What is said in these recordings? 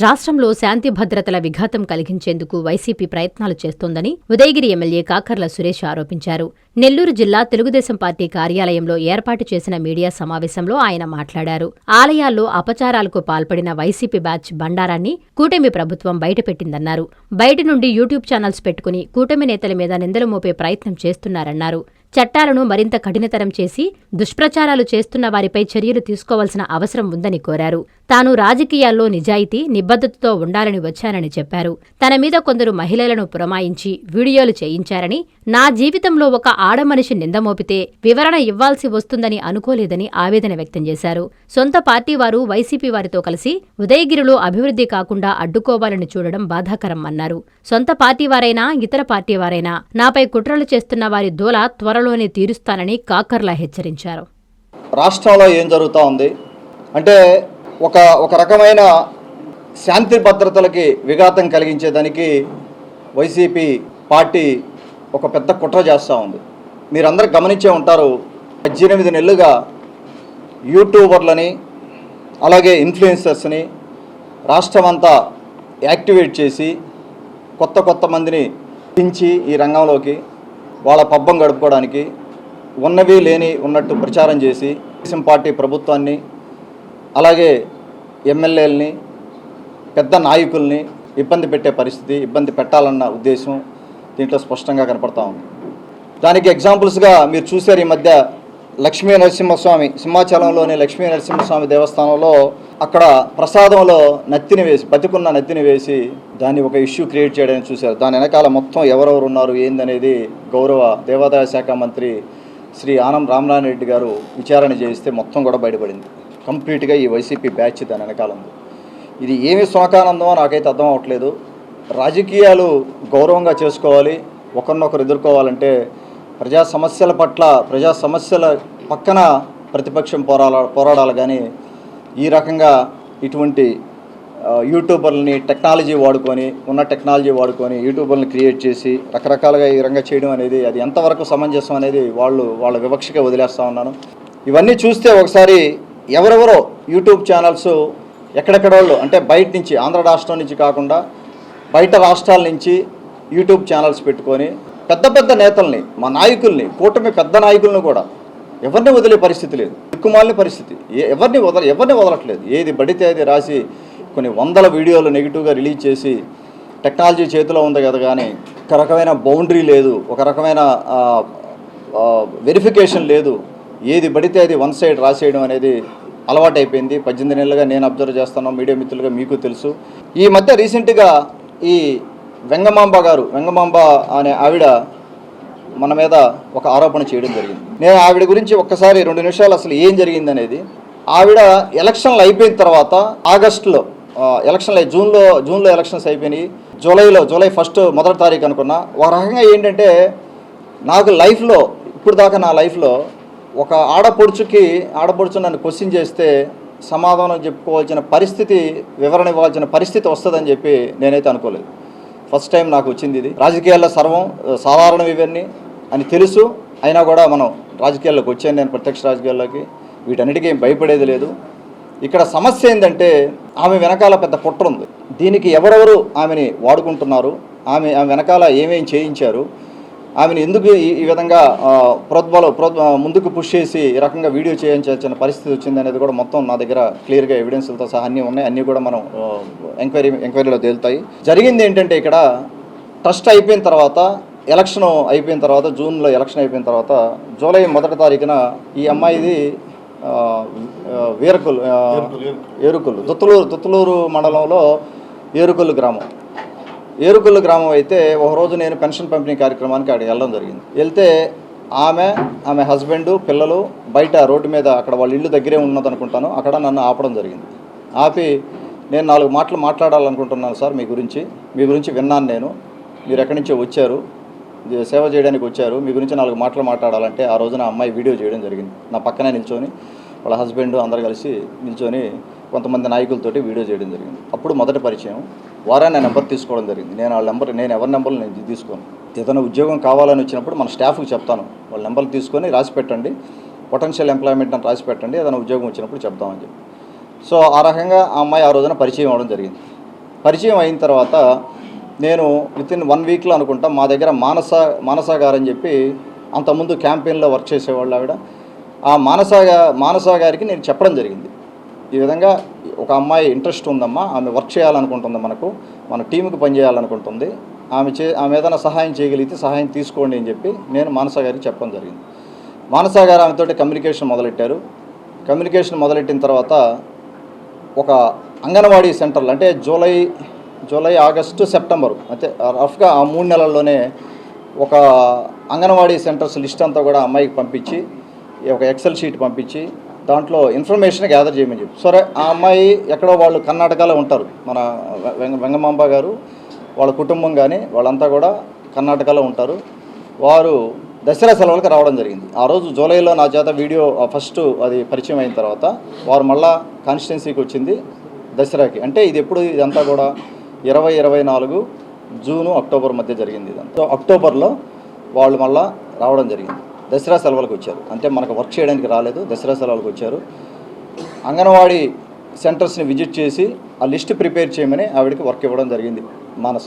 రాష్ట్రంలో శాంతి భద్రతల విఘాతం కలిగించేందుకు వైసీపీ ప్రయత్నాలు చేస్తోందని ఉదయగిరి ఎమ్మెల్యే కాకర్ల సురేష్ ఆరోపించారు. నెల్లూరు జిల్లా తెలుగుదేశం పార్టీ కార్యాలయంలో ఏర్పాటు చేసిన మీడియా సమావేశంలో ఆయన మాట్లాడారు. ఆలయాల్లో అపచారాలకు పాల్పడిన వైసీపీ బ్యాచ్ బండారాన్ని కూటమి ప్రభుత్వం బయటపెట్టిందన్నారు. బయట నుండి యూట్యూబ్ ఛానల్స్ పెట్టుకుని కూటమి నేతల మీద నిందలు మోపే ప్రయత్నం చేస్తున్నారన్నారు. చట్టాలను మరింత కఠినతరం చేసి దుష్ప్రచారాలు చేస్తున్న వారిపై చర్యలు తీసుకోవాల్సిన అవసరం ఉందని కోరారు. తాను రాజకీయాల్లో నిజాయితీ నిబద్ధతతో ఉండాలని వచ్చానని చెప్పారు. తన మీద కొందరు మహిళలను పురమాయించి వీడియోలు చేయించారని నా జీవితంలో ఒక ఆడమనిషి నిందమోపితే వివరణ ఇవ్వాల్సి వస్తుందని అనుకోలేదని ఆవేదన వ్యక్తం చేశారు. సొంత పార్టీ వారు వైసీపీ వారితో కలిసి ఉదయగిరిలో అభివృద్ధి కాకుండా అడ్డుకోవాలని చూడడం బాధాకరం అన్నారు. సొంత పార్టీ వారైనా ఇతర పార్టీ వారైనా నాపై కుట్రలు చేస్తున్న వారి దోల త్వరలోనే తీరుస్తానని కాకర్లా హెచ్చరించారు. రాష్ట్రాల్లో ఏం జరుగుతూ ఉంది? అంటే ఒక ఒక రకమైన శాంతి భద్రతలకి విఘాతం కలిగించేదానికి వైసీపీ పార్టీ ఒక పెద్ద కుట్ర చేస్తూ ఉంది. మీరందరూ గమనించే ఉంటారు పద్దెనిమిది నెలలుగా యూట్యూబర్లని అలాగే ఇన్ఫ్లుయెన్సర్స్ని రాష్ట్రమంతా యాక్టివేట్ చేసి కొత్త కొత్త మందిని పెంచి ఈ రంగంలోకి వాళ్ళ పబ్బం గడుపుకోవడానికి ఉన్నవి లేని ఉన్నట్టు ప్రచారం చేసి తెలుగుదేశం పార్టీ ప్రభుత్వాన్ని అలాగే ఎమ్మెల్యేలని పెద్ద నాయకుల్ని ఇబ్బంది పెట్టే పరిస్థితి ఇబ్బంది పెట్టాలన్న ఉద్దేశం దీంట్లో స్పష్టంగా కనపడతా ఉంది. దానికి ఎగ్జాంపుల్స్గా మీరు చూశారు ఈ మధ్య లక్ష్మీ నరసింహస్వామి సింహాచలంలోని లక్ష్మీ నరసింహస్వామి దేవస్థానంలో అక్కడ ప్రసాదంలో నత్తిని వేసి బతికున్న నత్తిని వేసి దాన్ని ఒక ఇష్యూ క్రియేట్ చేయడానికి చూశారు. దాని వెనకాల మొత్తం ఎవరెవరు ఉన్నారు ఏందనేది గౌరవ దేవాదాయ శాఖ మంత్రి శ్రీ ఆనం రామనారాయణ రెడ్డి గారు విచారణ చేయిస్తే మొత్తం కూడా బయటపడింది. కంప్లీట్గా ఈ వైసీపీ బ్యాచ్ దాని వెనకాల ఉంది. ఇది ఏమి శోకానందమో నాకైతే అర్థం అవ్వట్లేదు. రాజకీయాలు గౌరవంగా చేసుకోవాలి ఒకరినొకరు ఎదుర్కోవాలంటే ప్రజా సమస్యల పట్ల ప్రజా సమస్యల పక్కన ప్రతిపక్షం పోరాడ పోరాడాలి. కానీ ఈ రకంగా ఇటువంటి యూట్యూబర్లని టెక్నాలజీ వాడుకొని ఉన్న టెక్నాలజీ వాడుకొని యూట్యూబర్ని క్రియేట్ చేసి రకరకాలుగా ఈ రంగం చేయడం అనేది అది ఎంతవరకు సమంజసం అనేది వాళ్ళు వాళ్ళ వివక్షగా వదిలేస్తూ ఉన్నాను. ఇవన్నీ చూస్తే ఒకసారి ఎవరెవరో యూట్యూబ్ ఛానల్స్ ఎక్కడెక్కడ వాళ్ళు అంటే బయట నుంచి ఆంధ్ర రాష్ట్రం నుంచి కాకుండా బయట రాష్ట్రాల నుంచి యూట్యూబ్ ఛానల్స్ పెట్టుకొని పెద్ద పెద్ద నేతల్ని మా నాయకుల్ని కూటమి పెద్ద నాయకులను కూడా ఎవరిని వదిలే పరిస్థితి లేదు. దిక్కుమాలిన పరిస్థితి. ఏ- ఎవరిని వదల ఎవరిని వదలట్లేదు. ఏది పడితే అది రాసి కొన్ని వందల వీడియోలు నెగిటివ్గా రిలీజ్ చేసి టెక్నాలజీ చేతిలో ఉంది కదా కానీ ఒక రకమైన బౌండరీ లేదు ఒక రకమైన వెరిఫికేషన్ లేదు. ఏది పడితే అది వన్ సైడ్ రాసేయడం అనేది అలవాటైపోయింది. పద్దెనిమిది నెలలుగా నేను అబ్జర్వ్ చేస్తాను మీడియా మిత్రులుగా మీకు తెలుసు. ఈ మధ్య రీసెంట్గా ఈ వెంగమాంబ గారు వెంగమాంబ అనే ఆవిడ మన మీద ఒక ఆరోపణ చేయడం జరిగింది. నేను ఆవిడ గురించి ఒక్కసారి రెండు నిమిషాలు అసలు ఏం జరిగింది అనేది ఆవిడ ఎలక్షన్లు అయిపోయిన తర్వాత ఆగస్టులో ఎలక్షన్లు జూన్లో జూన్లో ఎలక్షన్స్ అయిపోయినాయి. జూలైలో జూలై ఫస్ట్ మొదటి తారీఖు అనుకున్నా. ఒక రకంగా ఏంటంటే నాకు లైఫ్లో ఇప్పుడు దాకా నా లైఫ్లో ఒక ఆడపడుచుకి ఆడపడుచు నన్ను క్వశ్చన్ చేస్తే సమాధానం చెప్పుకోవాల్సిన పరిస్థితి వివరణ ఇవ్వాల్సిన పరిస్థితి వస్తుందని చెప్పి నేనైతే అనుకోలేదు. ఫస్ట్ టైం నాకు వచ్చింది ఇది. రాజకీయాల్లో సర్వం సాధారణం ఇవన్నీ అని తెలుసు. అయినా కూడా మనం రాజకీయాల్లోకి వచ్చాను నేను ప్రత్యక్ష రాజకీయాల్లోకి. వీటన్నిటికీ ఏం భయపడేది లేదు. ఇక్కడ సమస్య ఏంటంటే ఆమె వెనకాల పెద్ద కుట్ర ఉంది. దీనికి ఎవరెవరు ఆమెని వాడుకుంటున్నారు? ఆమె ఆమె వెనకాల ఏమేమి చేయించారు? ఆమెను ఎందుకు ఈ విధంగా ప్రోద్బలం ముందుకు పుష్ చేసి ఈ రకంగా వీడియో చేయించాల్సిన పరిస్థితి వచ్చింది అనేది కూడా మొత్తం నా దగ్గర క్లియర్గా ఎవిడెన్స్లతో సహా అన్నీ ఉన్నాయి. అన్నీ కూడా మనం ఎంక్వైరీ ఎంక్వైరీలో తేలుతాయి. జరిగింది ఏంటంటే ఇక్కడ ట్రస్ట్ అయిపోయిన తర్వాత ఎలక్షన్ అయిపోయిన తర్వాత జూన్లో ఎలక్షన్ అయిపోయిన తర్వాత జూలై మొదటి తారీఖున ఈ అమ్మాయిది వీరకులు. ఏరుకులు. దుత్తలూరు దుత్తలూరు మండలంలో ఏరుకులు గ్రామం. ఏరుకుల గ్రామం అయితే ఒకరోజు నేను పెన్షన్ పంపిణీ కార్యక్రమానికి అక్కడికి వెళ్ళడం జరిగింది. వెళ్తే ఆమె ఆమె హస్బెండ్ పిల్లలు బయట రోడ్డు మీద అక్కడ వాళ్ళ ఇల్లు దగ్గరే ఉన్నది అనుకుంటాను అక్కడ నన్ను ఆపడం జరిగింది. ఆపి నేను నాలుగు మాటలు మాట్లాడాలనుకుంటున్నాను సార్ మీ గురించి. మీ గురించి విన్నాను నేను. మీరు ఎక్కడి నుంచో వచ్చారు. సేవ చేయడానికి వచ్చారు. మీ గురించి నాలుగు మాటలు మాట్లాడాలంటే ఆ రోజున అమ్మాయి వీడియో చేయడం జరిగింది. నా పక్కనే నిల్చొని వాళ్ళ హస్బెండ్ అందరు కలిసి నిల్చొని కొంతమంది నాయకులతోటి వీడియో చేయడం జరిగింది. అప్పుడు మొదటి పరిచయం వారా నా నెంబర్ తీసుకోవడం జరిగింది. నేను వాళ్ళ నెంబర్ నేను ఎవరి నెంబర్లు నేను తీసుకోను. ఏదైనా ఉద్యోగం కావాలని వచ్చినప్పుడు మన స్టాఫ్కి చెప్తాను. వాళ్ళ నెంబర్లు తీసుకొని రాసి పెట్టండి. పొటెన్షియల్ ఎంప్లాయ్మెంట్ అని రాసి పెట్టండి. ఏదైనా ఉద్యోగం వచ్చినప్పుడు చెప్తామని చెప్పి. సో ఆ రకంగా ఆ అమ్మాయి ఆ రోజున పరిచయం అవ్వడం జరిగింది. పరిచయం అయిన తర్వాత నేను విత్ ఇన్ వన్ వీక్లో అనుకుంటా మా దగ్గర మానస మానస గారు అని చెప్పి అంతకుముందు క్యాంపెయిన్లో వర్క్ చేసేవాళ్ళు ఆవిడ. ఆ మానస మానసాగారికి మానస గారికి నేను చెప్పడం జరిగింది. ఈ విధంగా ఒక అమ్మాయి ఇంట్రెస్ట్ ఉందమ్మా ఆమె వర్క్ చేయాలనుకుంటుంది మనకు మన టీంకి పనిచేయాలనుకుంటుంది. ఆమె చే ఆమె ఏదైనా సహాయం చేయగలిగితే సహాయం తీసుకోండి అని చెప్పి నేను మానస గారికి చెప్పడం జరిగింది. మానస గారు ఆమెతోటి కమ్యూనికేషన్ మొదలెట్టారు. కమ్యూనికేషన్ మొదలెట్టిన తర్వాత ఒక అంగన్వాడీ సెంటర్లు అంటే జూలై జూలై ఆగస్టు సెప్టెంబరు అంటే రఫ్గా ఆ మూడు నెలల్లోనే ఒక అంగన్వాడీ సెంటర్స్ లిస్ట్ అంతా కూడా అమ్మాయికి పంపించి ఒక ఎక్సెల్ షీట్ పంపించి దాంట్లో ఇన్ఫర్మేషన్ గ్యాదర్ చేయమని చెప్పి. సరే ఆ అమ్మాయి ఎక్కడో వాళ్ళు కర్ణాటకలో ఉంటారు. మన వెంగ వెంగమాంబ గారు వాళ్ళ కుటుంబం కానీ వాళ్ళంతా కూడా కర్ణాటకలో ఉంటారు. వారు దసరా సెలవులకు రావడం జరిగింది. ఆ రోజు జూలైలో నా చేత వీడియో ఫస్ట్ అది పరిచయం అయిన తర్వాత వారు మళ్ళా కాన్స్టిట్యున్సీకి వచ్చింది దసరాకి. అంటే ఇది ఎప్పుడు ఇదంతా కూడా ఇరవై ఇరవై నాలుగు జూను అక్టోబర్ మధ్య జరిగింది ఇదంతా. అక్టోబర్లో వాళ్ళు మళ్ళా రావడం జరిగింది. దసరా సెలవులకు వచ్చారు. అంటే మనకు వర్క్ చేయడానికి రాలేదు దసరా సెలవులకు వచ్చారు. అంగన్వాడీ సెంటర్స్ని విజిట్ చేసి ఆ లిస్ట్ ప్రిపేర్ చేయమని ఆవిడకి వర్క్ ఇవ్వడం జరిగింది మానస.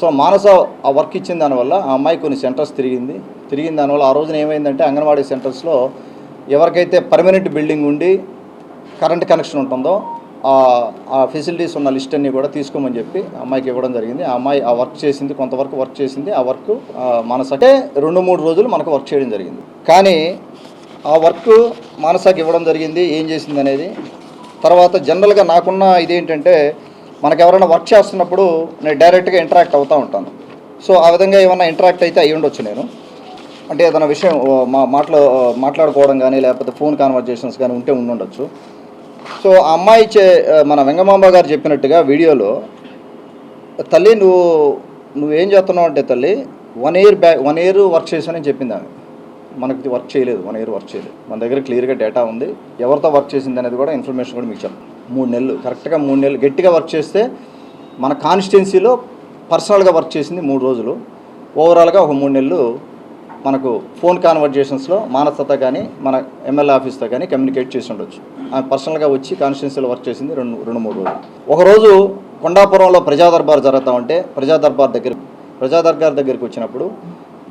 సో మానస ఆ వర్క్ ఇచ్చిన దానివల్ల ఆ అమ్మాయి కొన్ని సెంటర్స్ తిరిగింది. తిరిగిన దానివల్ల ఆ రోజున ఏమైందంటే అంగన్వాడీ సెంటర్స్లో ఎవరికైతే పర్మనెంట్ బిల్డింగ్ ఉండి కరెంట్ కనెక్షన్ ఉంటుందో ఆ ఫెసిలిటీస్ ఉన్న లిస్ట్ అన్నీ కూడా తీసుకోమని చెప్పి అమ్మాయికి ఇవ్వడం జరిగింది. ఆ అమ్మాయి ఆ వర్క్ చేసింది కొంతవరకు వర్క్ చేసింది ఆ వర్క్ మనసకే రెండు మూడు రోజులు మనకు వర్క్ చేయడం జరిగింది. కానీ ఆ వర్క్ మానసాకి ఇవ్వడం జరిగింది ఏం చేసింది అనేది. తర్వాత జనరల్గా నాకున్న ఇదేంటంటే మనకు ఎవరైనా వర్క్ చేస్తున్నప్పుడు నేను డైరెక్ట్గా ఇంటరాక్ట్ అవుతూ ఉంటాను. సో ఆ విధంగా ఏమైనా ఇంటరాక్ట్ అయితే అయ్యి ఉండొచ్చు నేను. అంటే ఏదైనా విషయం మా మాటలు మాట్లాడుకోవడం కానీ లేకపోతే ఫోన్ కాన్వర్జేషన్స్ కానీ ఉంటే ఉండుండొచ్చు. సో ఆ అమ్మాయి చే మన వెంగమాంబ గారు చెప్పినట్టుగా వీడియోలో తల్లి నువ్వు నువ్వేం చేస్తున్నావు అంటే తల్లి one year back one year work చేశానని చెప్పింది ఆమె. మనకి వర్క్ చేయలేదు వన్ ఇయర్ వర్క్ చేయలేదు. మన దగ్గర క్లియర్గా డేటా ఉంది. ఎవరితో వర్క్ చేసింది అనేది కూడా ఇన్ఫర్మేషన్ కూడా మీకు చెప్పాను మూడు నెలలు కరెక్ట్గా మూడు నెలలు గట్టిగా వర్క్ చేస్తే మన కాన్స్టిట్యున్సీలో పర్సనల్గా వర్క్ చేసింది మూడు రోజులు. ఓవరాల్గా ఒక మూడు నెలలు మనకు ఫోన్ కాన్వర్జేషన్స్లో మానసతో కానీ మన ఎమ్మెల్యే ఆఫీస్తో కానీ కమ్యూనికేట్ చేసి ఉండొచ్చు. ఆమె పర్సనల్గా వచ్చి కాన్స్టిట్యున్సీలో వర్క్ చేసింది రెండు రెండు మూడు రోజులు. ఒకరోజు కొండాపురంలో ప్రజా దర్బార్ జరుగుతూ ఉంటే ప్రజా దర్బార్ దగ్గర ప్రజా దర్బార్ దగ్గరికి వచ్చినప్పుడు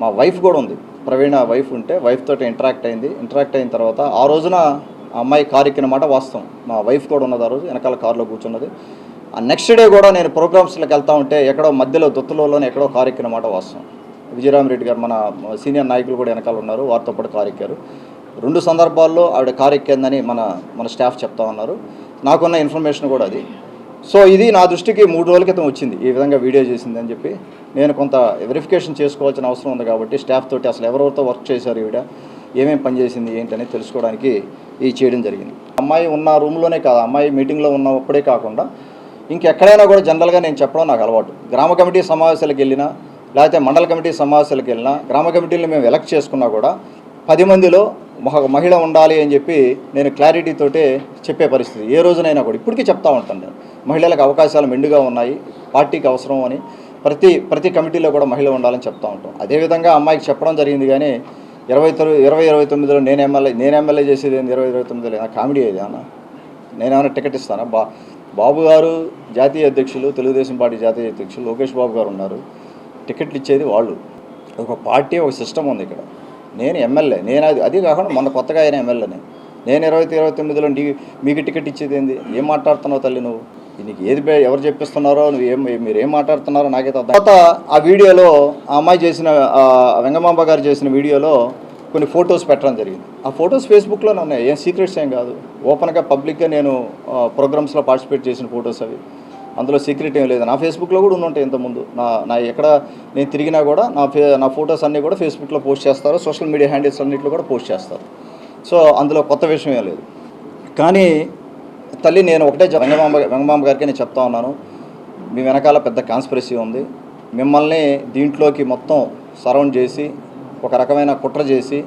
మా వైఫ్ కూడా ఉంది. ప్రవీణ వైఫ్ ఉంటే వైఫ్ తోటి ఇంటరాక్ట్ అయింది. ఇంటరాక్ట్ అయిన తర్వాత ఆ రోజున ఆ అమ్మాయి కారు ఎక్కినమాట వాస్తవం. మా వైఫ్ కూడా ఉన్నది ఆ రోజు వెనకాల కారులో కూర్చున్నది. ఆ నెక్స్ట్ డే కూడా నేను ప్రోగ్రామ్స్లోకి వెళ్తా ఉంటే ఎక్కడో మధ్యలో దొత్తులలోనే ఎక్కడో కారు ఎక్కినమాట వాస్తవం. విజయరామరెడ్డి గారు మన సీనియర్ నాయకులు కూడా వెనకాల ఉన్నారు వారితో పాటు కారెక్కారు. రెండు సందర్భాల్లో ఆవిడ కారెక్కిందని మన మన స్టాఫ్ చెప్తా ఉన్నారు. నాకున్న ఇన్ఫర్మేషన్ కూడా అది. సో ఇది నా దృష్టికి మూడు రోజుల క్రితం వచ్చింది ఈ విధంగా వీడియో చేసింది అని చెప్పి. నేను కొంత వెరిఫికేషన్ చేసుకోవాల్సిన అవసరం ఉంది కాబట్టి స్టాఫ్ తోటి అసలు ఎవరెవరితో వర్క్ చేశారు ఈవిడ ఏమేమి పని చేసింది ఏంటనేది తెలుసుకోవడానికి ఇది చేయడం జరిగింది. అమ్మాయి ఉన్న రూమ్లోనే కాదు అమ్మాయి మీటింగ్లో ఉన్నప్పుడే కాకుండా ఇంకెక్కడైనా కూడా జనరల్గా నేను చెప్పడం నాకు అలవాటు. గ్రామ కమిటీ సమావేశాలకు వెళ్ళినా లేకపోతే మండల కమిటీ సమావేశాలకు వెళ్ళినా గ్రామ కమిటీలు మేము ఎలక్ట్ చేసుకున్నా కూడా పది మందిలో ఒక మహిళ ఉండాలి అని చెప్పి నేను క్లారిటీతోటే చెప్పే పరిస్థితి. ఏ రోజునైనా కూడా ఇప్పటికీ చెప్తా ఉంటాను నేను. మహిళలకు అవకాశాలు మెండుగా ఉన్నాయి పార్టీకి అవసరం అని ప్రతి ప్రతి కమిటీలో కూడా మహిళ ఉండాలని చెప్తా ఉంటాం అదేవిధంగా అమ్మాయికి చెప్పడం జరిగింది కానీ ఇరవై తొమ్మిది ఇరవై ఇరవై తొమ్మిదిలో నేను ఎమ్మెల్యే నేను ఎమ్మెల్యే చేసేది ఏంది ఇరవై ఇరవై తొమ్మిదిలో? ఏదైనా కామెడీ ఏది నేనేమైనా టికెట్ ఇస్తానా? బా బాబు గారు జాతీయ అధ్యక్షులు తెలుగుదేశం పార్టీ జాతీయ అధ్యక్షులు లోకేష్ బాబు గారు ఉన్నారు. టికెట్లు ఇచ్చేది వాళ్ళు. ఒక పార్టీ ఒక సిస్టమ్ ఉంది ఇక్కడ. నేను ఎమ్మెల్యే. నేను అది అది కాకుండా మొన్న కొత్తగా అయిన ఎమ్మెల్యేనే నేను. ఇరవై ఇరవై తొమ్మిదిలో మీకు టికెట్ ఇచ్చేది ఏంది? ఏం మాట్లాడుతున్నావు తల్లి నువ్వు? నీకు ఏది ఎవరు చెప్పిస్తున్నారో నువ్వు ఏం మీరు ఏం మాట్లాడుతున్నారో నాకైతే అర్థం తర్వాత ఆ వీడియోలో ఆ అమ్మాయి చేసిన వెంగమాంబ గారు చేసిన వీడియోలో కొన్ని ఫొటోస్ పెట్టడం జరిగింది. ఆ ఫొటోస్ ఫేస్బుక్లోనే ఉన్నాయి. ఏం సీక్రెట్స్ ఏం కాదు. ఓపెన్గా పబ్లిక్గా నేను ప్రోగ్రామ్స్లో పార్టిసిపేట్ చేసిన ఫొటోస్ అవి. అందులో సీక్రెట్ ఏం లేదు. నా ఫేస్బుక్లో కూడా ఉండుంటాయి ఇంతకుముందు. నా నా ఎక్కడ నేను తిరిగినా కూడా నా ఫే నా ఫొటోస్ అన్నీ కూడా ఫేస్బుక్లో పోస్ట్ చేస్తారు. సోషల్ మీడియా హ్యాండిల్స్ అన్నింటిలో కూడా పోస్ట్ చేస్తారు. సో అందులో కొత్త విషయం ఏం లేదు. కానీ తల్లి నేను ఒకటే చెప్- వెంగమాంబ వెంగమాంబ గారికి నేను చెప్తా ఉన్నాను. మీ వెనకాల పెద్ద కాన్స్పిరసీ ఉంది. మిమ్మల్ని దీంట్లోకి మొత్తం సరౌండ్ చేసి ఒక రకమైన కుట్ర చేసి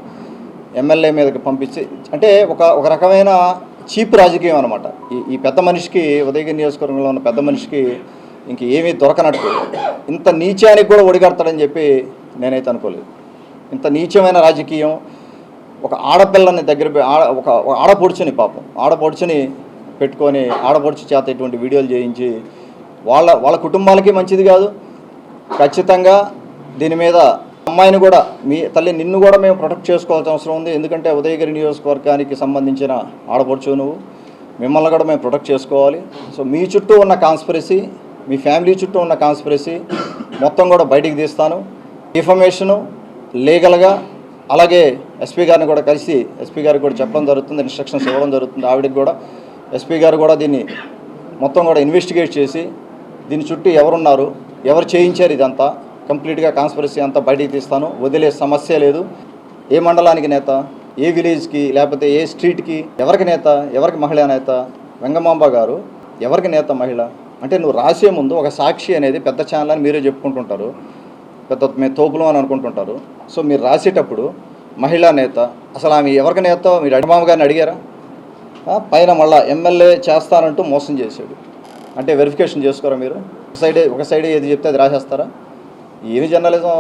ఎమ్మెల్యే మీదకి పంపించి అంటే ఒక ఒక రకమైన చీప్ రాజకీయం అనమాట ఈ ఈ పెద్ద మనిషికి ఉదయగిరి నియోజకవర్గంలో ఉన్న పెద్ద మనిషికి ఇంక ఏమీ దొరకనట్టు. ఇంత నీచానికి కూడా ఒడిగడతాడని చెప్పి నేనైతే అనుకోలేదు. ఇంత నీచమైన రాజకీయం ఒక ఆడపిల్లని దగ్గర ఆడ ఒక ఒక ఆడపొడుచుని పాపం. ఆడపొడుచుని పెట్టుకొని ఆడపడుచు చేత ఇటువంటి వీడియోలు చేయించి వాళ్ళ వాళ్ళ కుటుంబాలకి మంచిది కాదు. ఖచ్చితంగా దీని మీద అమ్మాయిని కూడా మీ తల్లి నిన్ను కూడా మేము ప్రొటెక్ట్ చేసుకోవాల్సిన అవసరం ఉంది. ఎందుకంటే ఉదయగిరి నియోజకవర్గానికి సంబంధించిన ఆడపడుచు నువ్వు. మిమ్మల్ని కూడా మేము ప్రొటెక్ట్ చేసుకోవాలి. సో మీ చుట్టూ ఉన్న కాన్స్పిరసీ మీ ఫ్యామిలీ చుట్టూ ఉన్న కాన్స్పిరసీ మొత్తం కూడా బయటికి తీస్తాను. ఇన్ఫర్మేషను లీగల్గా అలాగే ఎస్పీ గారిని కూడా కలిసి ఎస్పీ గారికి కూడా చెప్పడం జరుగుతుంది ఇన్స్ట్రక్షన్స్ ఇవ్వడం జరుగుతుంది. ఆవిడకి కూడా ఎస్పీ గారు కూడా దీన్ని మొత్తం కూడా ఇన్వెస్టిగేట్ చేసి దీని చుట్టూ ఎవరున్నారు ఎవరు చేయించారు ఇదంతా? కంప్లీట్గా కాన్స్పరసీ అంతా బయటికి తీస్తాను. వదిలే సమస్య లేదు. ఏ మండలానికి నేత ఏ విలేజ్కి లేకపోతే ఏ స్ట్రీట్కి ఎవరికి నేత ఎవరికి మహిళా నేత వెంగమాంబ గారు ఎవరికి నేత మహిళ? అంటే నువ్వు రాసే ముందు ఒక సాక్షి అనేది పెద్ద ఛానల్ అని మీరే చెప్పుకుంటుంటారు. పెద్ద మేము తోపులు అని అనుకుంటుంటారు. సో మీరు రాసేటప్పుడు మహిళా నేత అసలు ఆమె ఎవరికి నేత? మీరు అడిమామ గారిని అడిగారా? పైన మళ్ళా ఎమ్మెల్యే చేస్తానంటూ మోసం చేశాడు. అంటే వెరిఫికేషన్ చేసుకోరా మీరు? ఒక సైడే ఒక సైడే ఏది చెప్తే అది రాసేస్తారా? ఏమి జర్నలిజం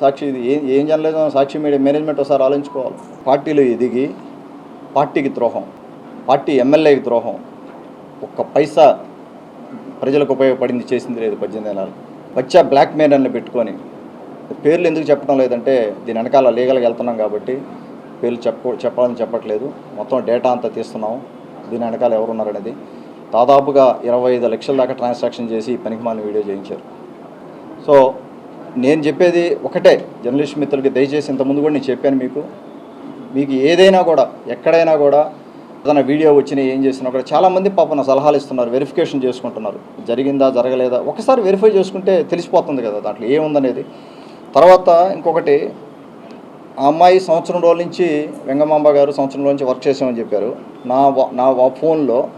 సాక్షి ఇది? ఏం ఏం జర్నలిజం సాక్షి మీడియా? మేనేజ్మెంట్ ఒకసారి ఆలోచించుకోవాలి. పార్టీలు ఎదిగి పార్టీకి ద్రోహం పార్టీ ఎమ్మెల్యేకి ద్రోహం ఒక్క పైసా ప్రజలకు ఉపయోగపడింది చేసింది లేదు పద్దెనిమిది నెలలు వచ్చా బ్లాక్ మెయిల్ పెట్టుకొని. పేర్లు ఎందుకు చెప్పడం లేదంటే దీని వెనకాల లీగల్గా వెళ్తున్నాం కాబట్టి పేర్లు చెప్ప చెప్పాలని చెప్పట్లేదు. మొత్తం డేటా అంతా తీస్తున్నాం. దీని వెనకాల ఎవరున్నారనేది. దాదాపుగా ఇరవై ఐదు లక్షల దాకా ట్రాన్సాక్షన్ చేసి పనికి పనికిమాలిన వీడియో చేయించారు. సో నేను చెప్పేది ఒకటే జర్నలిస్ట్ మిత్రులకి దయచేసి ఇంతకుముందు కూడా నేను చెప్పాను మీకు. మీకు ఏదైనా కూడా ఎక్కడైనా కూడా ఏదైనా వీడియో వచ్చినా ఏం చేసినా కూడా చాలామంది పాప నా సలహాలు ఇస్తున్నారు వెరిఫికేషన్ చేసుకుంటున్నారు. జరిగిందా జరగలేదా? ఒకసారి వెరిఫై చేసుకుంటే తెలిసిపోతుంది కదా దాంట్లో ఏముందనేది. తర్వాత ఇంకొకటి ఆ అమ్మాయి సంవత్సరం రోజుల నుంచి వెంగమాంబ గారు సంవత్సరం నుంచి వర్క్ చేసామని చెప్పారు. నా వా- నా ఫోన్లో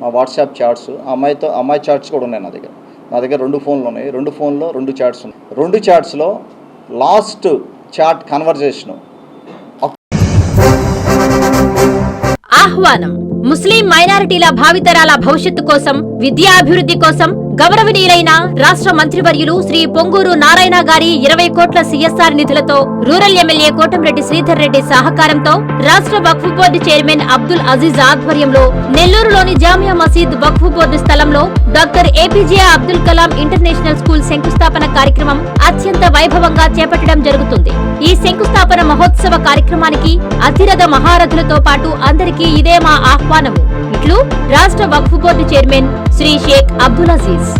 నా వాట్సాప్ చాట్స్ ఆ అమ్మాయితో అమ్మాయి చాట్స్ కూడా ఉన్నాయి నా దగ్గర. నా దగ్గర రెండు ఫోన్లు ఉన్నాయి. రెండు ఫోన్లో రెండు చాట్స్ ఉన్నాయి. రెండు చాట్స్లో లాస్ట్ చాట్ కన్వర్జేషన్. ఆహ్వానం. ముస్లిం మైనారిటీల భావితరాల భవిష్యత్తు కోసం విద్యా అభివృద్ధి కోసం గౌరవనీయులైన రాష్ట్ర మంత్రివర్యులు శ్రీ పొంగూరు నారాయణ గారి ఇరవై కోట్ల సిఎస్ఆర్ నిధులతో రూరల్ ఎమ్మెల్యే కోటంరెడ్డి శ్రీధర్ రెడ్డి సహకారంతో రాష్ట్ర వక్ఫ్ బోర్డు చైర్మన్ అబ్దుల్ అజీజ్ ఆధ్వర్యంలో నెల్లూరులోని జామియా మసీద్ వక్ఫ్ బోర్డు స్థలంలో doctor APJ Abdul Kalam international school శంకుస్థాపన కార్యక్రమం అత్యంత వైభవంగా చేపట్టడం జరుగుతుంది. ఈ శంకుస్థాపన మహోత్సవ కార్యక్రమానికి అతిరథ మహారథులతో పాటు అందరికీ ఇదే మా ఆహ్వానము. రాష్ట్ర వక్ఫ్ బోర్డు చైర్మన్ శ్రీ షేక్ అబ్దుల్ అజీజ్.